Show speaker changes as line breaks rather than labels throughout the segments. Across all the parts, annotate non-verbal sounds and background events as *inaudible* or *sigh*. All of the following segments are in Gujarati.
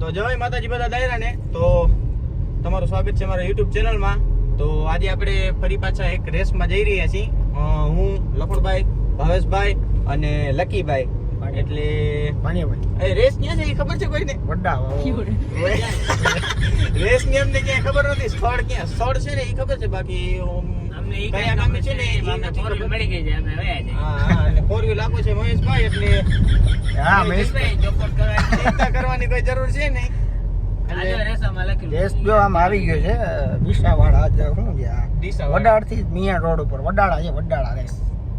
તો જય માતાજી બધા દાયરાને. તો તમારું સ્વાગત છે મારા યુટ્યુબ ચેનલમાં તો આજે આપણે ફરી પાછા એક રેસમાં જઈ રહ્યા છીએ. હું લખણભાઈ ભાવેશભાઈ અને લકીભાઈ. એટલે
ભાણિયાભાઈ
એ રેસ ક્યાં છે એ ખબર છે કોઈને?
વડા
રેસની અમને ક્યાંય ખબર નથી. સ્થળ ક્યાં? સ્થળ છે ને એ ખબર છે? બાકી કયા ગામે છે ને એ
અમને
નથી
four મળી ગઈ છે અમે વયા જઈએ.
હા હા અને ફોર વ્હીલ આપો છે મહેશભાઈ એટલે
હા
મહેશભાઈ. ચોપટ.
ચિંતા કરવાની કોઈ જરૂર છે નહીં.
આ જો રેસામાં લખેલું.
દેશ આમ આવી ગયો છે આજે શું છે વડાળથી મિયા રોડ ઉપર વડાળા છે વડાળા રેસ.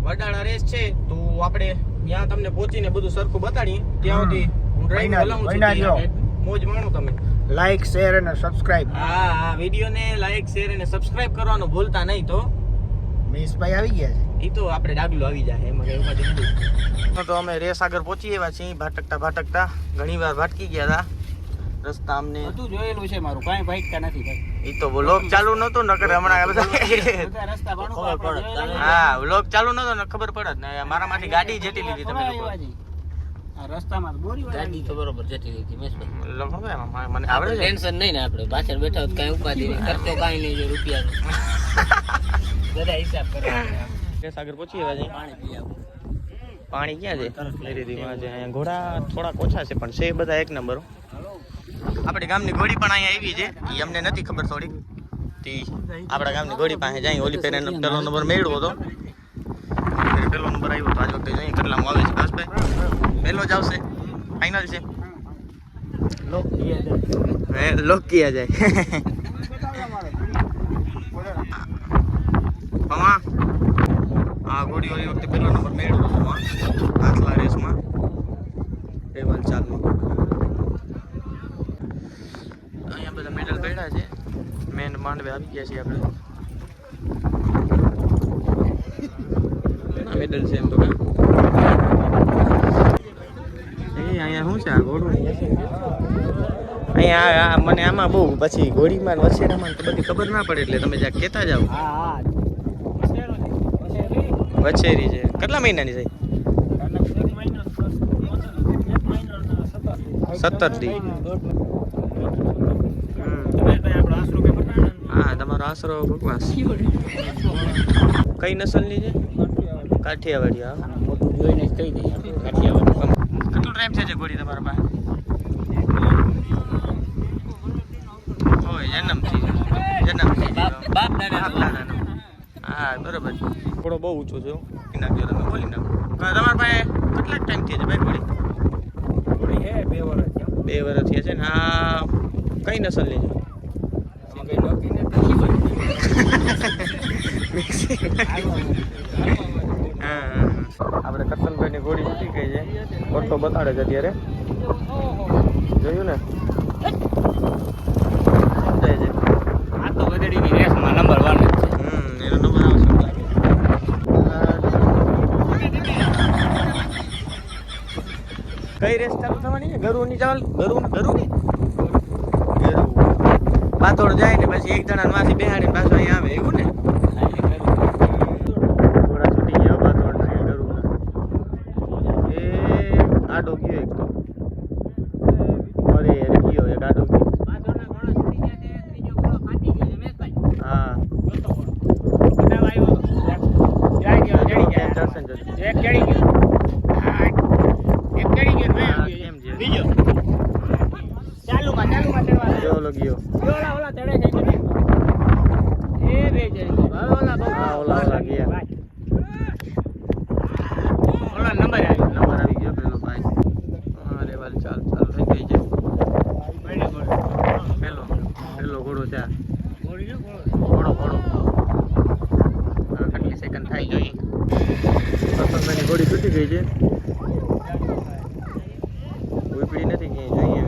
વડાળા રેસ છે તો આપણે ત્યાં તમને પહોંચીને બધું સરખું બતાડીએ. ત્યાં સુધી હું ડ્રાઈવ મોજ માણો તમે.
લાઈક શેર અને સબસ્ક્રાઇબ
હા હા વિડીયોને લાઈક શેર અને સબસ્ક્રાઇબ કરવાનું ભૂલતા નહીં તો.
મહેશભાઈ આવી ગયા છે.
એ તો આપણે ડાગલું આવી જાય એમાં કઈ ઉપાધિ નથી. તો અમે રેસ આગળ પહોંચી એવા છીએ ભાટકતા ભાટકતા. ઘણી વાર ભાટકી ગયા હતા. રસ્તા અમને
બધું જોયેલું છે મારું કાંઈ ભાઈકા નથી ભાઈ.
એ તો વ્લોગ ચાલુ નહોતું નકર હમણાં બધા
રસ્તા ભાણું
ખબર
આપણે
પડે.
જોયેલા છે.
હા વ્લોગ ચાલુ નહોતો ને ખબર પડત ને. મારામાંથી ગાડી જેટી લીધી તમે લોકો.
આ રસ્તામાં બોરી વાળા
ગાડી તો બરોબર જતી લીધી હતી મેશભાઈ
લખો મને આવડે
ટેન્શન નહીં ને આપણે. પાછળ બેઠા હોત કાંઈ ઉપાધિ નહીં કરતો કાંઈ નહીં જો રૂપિયાનો.
બધા હિસાબ કરવા
રેસ આગળ પહોંચી
પાણી પી આવું.
પાણી ક્યાં છે? ધીરે ધીરે છે અહીંયા ઘોડા થોડાક ઓછા છે પણ છે બધા એક નંબર આપણે ગામની ઘોડી પણ અહીંયા આવી છે. એ અમને નથી ખબર થોડીક તી આપણા ગામની ઘોડી પાસે જાય ઓલી પહેલા પેલો નંબર મેળવો હતો. પેલો નંબર આવ્યો તો આજ વખતે જોઈએ કેટલામાં આવે છે કાશભાઈ પહેલો જ આવશે. ફાઇનલ છે. હે લોક કિયા જાય *laughs* પમા આ ઘોડીઓ ઓલી વખતે પહેલો નંબર મેળવ્યો હતો આટલા રેસમાં. ટેબલ ચાલમાં અહીંયા બધા મેડલ પડ્યા છે. મેન માંડવે આવી ગયા છીએ આપણે. મેડલ છે એમ તો અહીંયા શું છે આ ઘોડું? અહીંયા મને આમાં બહુ પછી ઘોડીમાં તો બધી ખબર ના પડે એટલે તમે જ્યાં કહેતા જાઓ.
હા
વછેરી છે. કેટલા મહિનાની છે? સત્તર દી હા તમારો આશરો ભગવાન કઈ નસલની છે? કાઠિયાવાડી હા.
મોટું જોઈને જ કહી દઈએ કાઠિયાવાડી
કેટલો ટાઈમ છે ઘોડી તમારા પાસે? હોય જન્મથી જન્મથી
બાપ દાદા
બાપ દાદાનો. હા બરોબર. થોડો બહુ ઊંચો છે હો. નાખજો તમે બોલી નાખો. હા, તમારા પાસે કેટલાક ટાઈમ થયો છે ભાઈ ઘોડી? બે વર્ષ થયા. છે ને આ કઈ નસલ લેજો હા, હા, હા. આપણે કરતનભાઈની ઘોડી મૂકી ગઈ છે. ઓટો બતાડે છે અત્યારે. જોયું ને સમજાય છે
આ તો ગધેડીની રેસમાં નંબર વન જ છે
હમ એનો નંબર આવશે કઈ રેસ ચાલુ થવાની ગરુની ચાલ ગરુ ગરુની ગરુ પાતોડ જાય ને પછી એક જણા માંથી બેહાડીને પાછો અહીંયા આવે, એવું ને ઘોડા છૂટી ગયા પાતોડ ના ગરુના એ આડો ગયો એક તો અરે અરે ગયો એક આડો ગયો
પાછળના ઘોડા છૂટી ગયા છે, ત્રીજો ઘોડો ફાટી ગયો છે, મેશભાઈ.
હા
બનાવ આવ્યો હતો. જાય ગયો, જડી ગયા.
ચડશે ને ચડશે.
એક ચડી ગયો હા, એક ચડી ગયો ને
હા,
બે
કેમ છે?
બીજો ચાલુમાં ચાલુમાં ચડવા
જો ઓલો ગયો
ઓલા ઓલા ચડે છે કે નહીં? એ બે ચડી ગયા હવે ઓલા બહુ
હા, ઓલા ઓલા ગયા.
ઓલા નંબર આવ્યો
નંબર આવી ગયો પેલો ભાઈ અરે વાલ ચાલ ચાલ થઈ ગઈ છે પેલો પેલો ઘોડો છે આ. ઘોડો ઘોડો હા, કેટલી સેકન્ડ થાય જોઈએ પતંગની ઘોડી છૂટી ગઈ છે. ઉપડી નથી ક્યાંય જોઈએ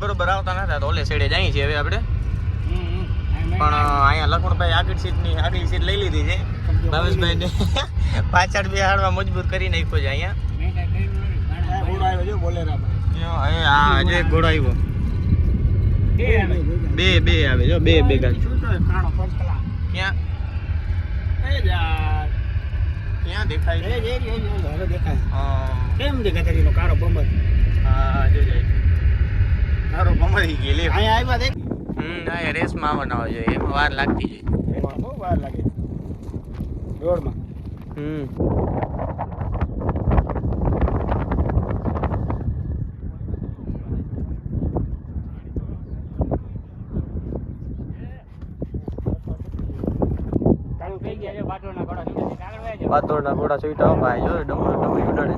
બરોબર આવતા નતા તો ઓલે સાઈડે જઈએ છે હવે આપણે. પણ અહીંયા લખણભાઈ આગળ સીટની આગલી સીટ લઈ લીધી છે. ભાવેશભાઈ. ને પાછળ બેહાડવા મજબૂર કરી નાખ્યો છે અહીંયા.
ઘોડો આવ્યો છે બોલેરામાં
જો, એ ઘોડો આવ્યો. બે બે આવે. જો બે બે ગાડી
શું તો કાણો પંખલા
ક્યાં? ક્યાં દેખાય
દેખાય કેમ દેખાય કાળો બમ્બર
હા જો ભમરી ગઈ
અહીંયા આવ્યા દેખ.
હમ આ રેસમાં આવવાના એમાં વાર લાગતી
જોઈએ બહુ વાર લાગે રોડમાં.
પાતોડના ઘોડા સુઈટા ભાઈ જો ડમરો ડમરી ઉડાડે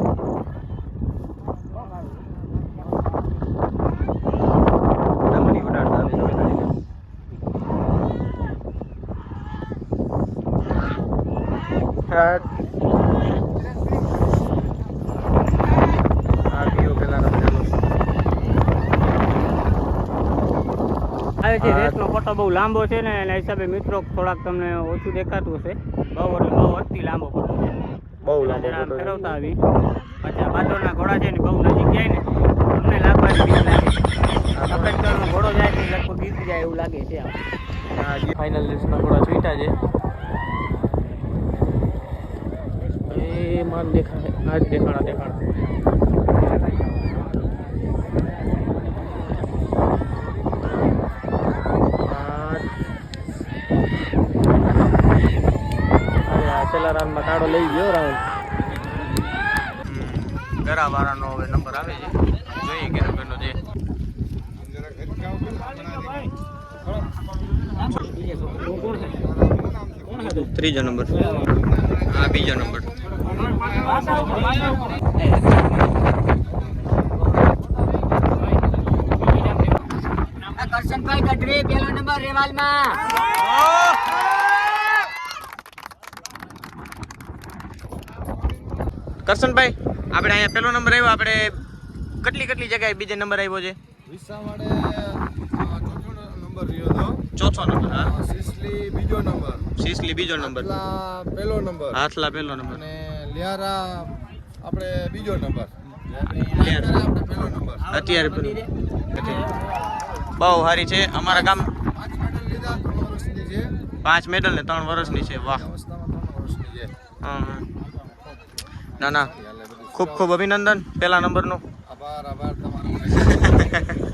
ડમરી ઉડાડતા આવે છે ઉડાડીને. હેટ. આ પીઓ પેલાના બધાનો.
આવે છે
જે
રેસનો પટ્ટો બહુ લાંબો છે ને એના હિસાબે મિત્રો થોડાક તમને ઓછું દેખાતું હશે બહુ એટલે બહુ અતિ લાંબો પટ્ટો છે
બહુ લાંબો
આમ ફેરવતા આવી પછી આ બાજુના ઘોડા છે ને બહુ નજીક જાય ને તમને લાગવાની બીક લાગે સફેદ કલરનો ઘોડો જાય ને લગભગ ગીત જાય એવું લાગે છે
ફાઇનલ રેસના થોડા છૂટા છે એ દેખાડે આજ આ જ દેખાણા દેખાણા આ છેલ્લા રાઉન્ડમાં કાળો લઈ ગયો રાઉન્ડ ગરાવાળાનો હવે નંબર આવે છે. જોઈએ કે નંબરનો ત્રીજો નંબર આ બીજો નંબર
કરશનભાઈ ગઢવી પેલો નંબર રેવાલમાં.
કરશનભાઈ આપણે અહીંયા પેલો નંબર આવ્યો આપણે કેટલી કેટલી જગ્યાએ બીજો નંબર આવ્યો છે?
ચોથો નંબર રહ્યો હતો.
ચોથો નંબર હા.
સિસલી બીજો નંબર.
સિસલી બીજો નંબર.
પેલો પહેલો નંબર.
હાથલા પેલો નંબર.
લિયારા આપણે બીજો નંબર. પહેલો નંબર.
અત્યારે બહુ સારી છે. અમારા ગામ
પાંચ મેડલ
ને ત્રણ વર્ષની છે. વાહ. ના ના ખૂબ ખૂબ અભિનંદન પહેલા નંબરનું.
આભાર આભાર તમારો.